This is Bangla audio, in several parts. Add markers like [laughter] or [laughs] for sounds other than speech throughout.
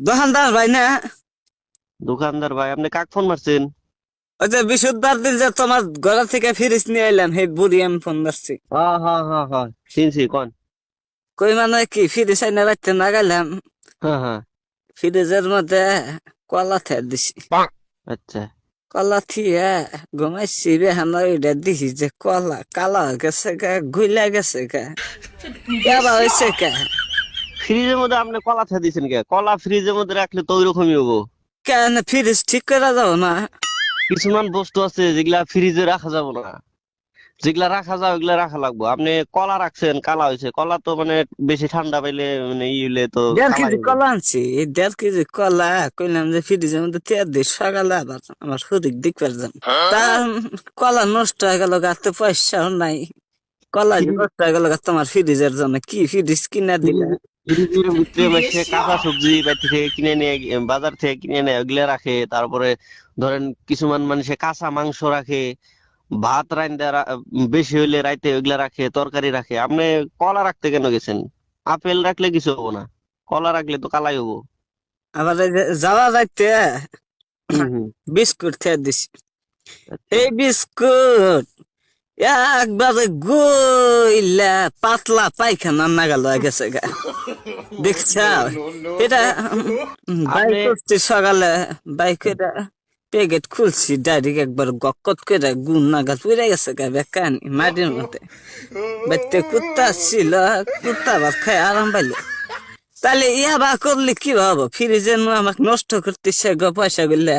দোকানদার ভাই না? দোকানদার ভাই আপনি কাক ফোন মারছেন? ওই যে বিশুদ্ধবার দিন যে তোমার ঘর থেকে ফিরিস নিয়ে এলাম সেই বুড়ি আমি ফোন করছি হ্যাঁ হ্যাঁ হ্যাঁ হ্যাঁ চিনছি কোন? কই মানে কি ফিরিস আইনা রাখতে না গেলাম। হ্যাঁ হ্যাঁ ফ্রিজের মধ্যে কলা থেকে দিছি। আচ্ছা। কলা থিয়ে ঘুমাইছি রে হানা ওইটা দিছি যে কলা কালা গেছে গা গুইলা গেছে গা। কেবা হয়েছে কা ফ্রিজের মধ্যে আপনি কলা থা দিয়েছেন কে? কলা ফ্রিজের মধ্যে রাখলে তো ওইরকমই হব। কেন? ফ্রিজ ঠিক করে যাও না। কিছুমান বস্তু আছে যেগুলা ফ্রিজে রাখা যাবে না। যেগুলা রাখা যাবে ওগুলা রাখা লাগবে। আপনি কলা রাখছেন কালা হয়েছে। কলা তো মানে বেশি ঠান্ডা পাইলে মানে ই হইলে তো দেড় কেজি কলা আনছি। এই দেড় কেজি কলা কইলাম যে ফ্রিজের মধ্যে তেল দিই সকালে আবার আমার শরীর দিক পারতাম তা কলা নষ্ট হয়ে গেল গাতে পয়সাও নাই। কলা নষ্ট হয়ে গেল তোমার ফ্রিজের জন্য কি ফ্রিজ কিনা দিলে? কাঁচা সবজি থেকে কিনে নিয়ে বাজার থেকে কিনে নিয়ে ওগুলা রাখে। তারপরে ধরেন কিছুমান মানুষে কাঁচা মাংস রাখে ভাত রান্দা রা- বেশি হইলে রাইতে ওগুলা রাখে তরকারি রাখে। আপনি কলা রাখতে কেন গেছেন? আপেল রাখলে কিছু হব না। কলা রাখলে তো কালাই হব। আবার যাওয়া যাইতে। বিস্কুট খেয়ে দিছি। আচ্ছা। এই বিস্কুট একবারে গইলা পাতলা পায়খানা নাগাল হয়ে গেছে গা। দেখছ? [laughs] এটা বাইক করছি সকালে বাইক এটা প্যাকেট খুলছি ডাইরেক্ট একবার গক্কত করে গুণ নাগাল পুড়ে গেছে গা বেকানি মাটির মধ্যে। বাড়িতে কুত্তা ছিল কুত্তা আবার খায় আরাম পাইলো। তাহলে ইয়া বা করলে কি হব? ফ্রিজে আমাকে নষ্ট করতেছে গো পয়সা গুলা।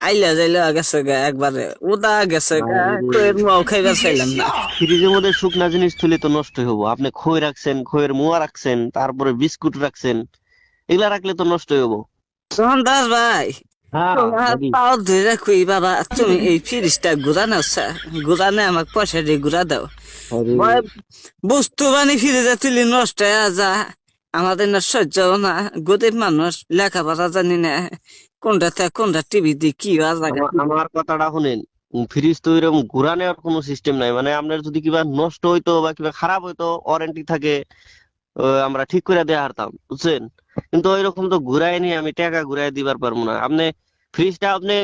আইলা যাইলা গেছে একবারে উদা গেছে খুয়ের মুয়াও খাইবা চাইলাম না। ফ্রিজের মধ্যে শুকনা জিনিস তুলে তো নষ্ট হব আপনি খই রাখছেন খইয়ের মোয়া রাখছেন তারপরে বিস্কুট রাখছেন এগুলা রাখলে তো নষ্ট হব তখন দাস ভাই পাও ধরে খুই বাবা তুমি এই ফিরিসটা ঘুরা নাও স্যার ঘুরা নে আমাকে পয়সা দিয়ে ঘুরা দাও। বস্তু বানি ফিরে তুলি নষ্ট হয়ে যা আমাদের না সহ্য না গরিব মানুষ লেখাপড়া জানি না। কোনটা থেকে কোনটা টিভি দিয়ে কি আমার কথাটা শুনেন ফ্রিজ তো এরকম ঘুরা নেওয়ার কোনো সিস্টেম নাই। মানে আপনার যদি কিবা নষ্ট হইতো বা কিবা খারাপ হইতো ওয়ারেন্টি থাকে আমরা ঠিক করে দেয়া হারতাম বুঝছেন? কিন্তু ওইরকম তো ঘুরাই নিয়ে আমি টাকা ঘুরাই দিবার পারব না। আপনি ফ্রিজটা আপনি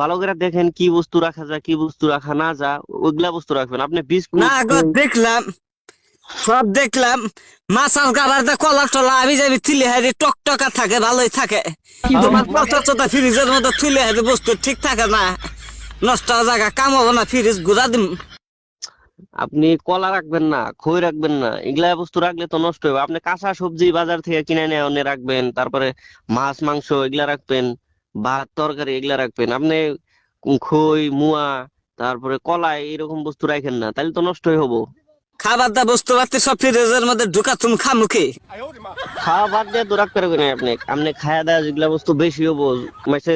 ভালো করে দেখেন কি বস্তু রাখা যায় কি বস্তু রাখা না যা ওইগুলা বস্তু রাখবেন। আপনি না গো দেখলাম। সব দেখলাম মাছার গাবার দে কলা টলা আমি যাবি তুলে হারি টকটকা থাকে ভালোই থাকে। তোমার পচা চোতা ফ্রিজের মধ্যে তুলে হারি বস্তু ঠিক থাকে না। নষ্ট জায়গা কাম হবে না ফ্রিজ ঘুরা দিম। আপনি কলা রাখবেন না খই রাখবেন না এগুলা বস্তু রাখলে তো নষ্ট হবে আপনি কাঁচা সবজি বাজার থেকে কিনে নিয়ে এনে রাখবেন তারপরে মাছ মাংস এগুলা রাখবেন ভাত তরকারি এগুলা রাখবেন। আপনি খই মুয়া তারপরে কলা এরকম বস্তু রাখেন না তাহলে তো নষ্টই হব। খাবার দা বস্তু পাতি সব ফ্রিজের মধ্যে ঢুকা তুমি খামুখে খাওয়া বাদ দিয়ে তো রাখতে পারবেন না আপনি। আপনি খায়া দাওয়া যেগুলা বস্তু বেশি হব মাসে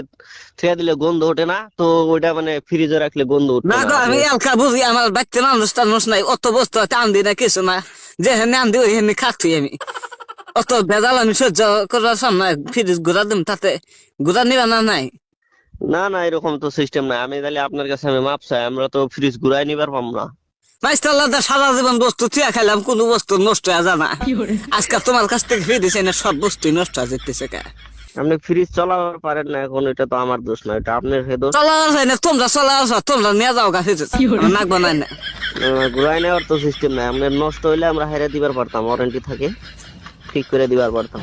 ছেড়ে দিলে গন্ধ ওঠে না তো ওইটা মানে ফ্রিজে রাখলে গন্ধ উঠবে না না। আমি এলকা বুঝি আমার বাচ্চা মানুষ টানুষ নাই অত বস্তু টান দি না কিছু না। যে হেনে আন দি ওই হেনে খাচ্ছি আমি। অত ভেজাল আমি সহ্য করার সামনে ফ্রিজ ঘুরা দিম তাতে। ঘুরা নিবা না নাই? না না এরকম তো সিস্টেম নাই। আমি তাহলে আপনার কাছে আমি মাপ চাই আমরা তো ফ্রিজ ঘুরাই নিবার পাম না। মাইস্টাল্লাহ সারা জীবন বস্তু থিয়া খাইলাম কোন বস্তু নষ্ট হয়ে জানা আজকাল তোমার কাছ থেকে ফিরে দিছে না সব বস্তু নষ্ট হয়ে যেতেছে কা? আপনি ফ্রিজ চালাবার পারেন না এখন এটা তো আমার দোষ না এটা আপনার হে দোষ। চলা যায় না তোমরা তোমরা নিয়ে যাও গা নাক বানাই না। ঘুরাই নেওয়ার তো সিস্টেম নাই আপনার নষ্ট হইলে আমরা হাইরা দিবার পারতাম ওয়ারেন্টি থাকে ঠিক করে দিবার পারতাম।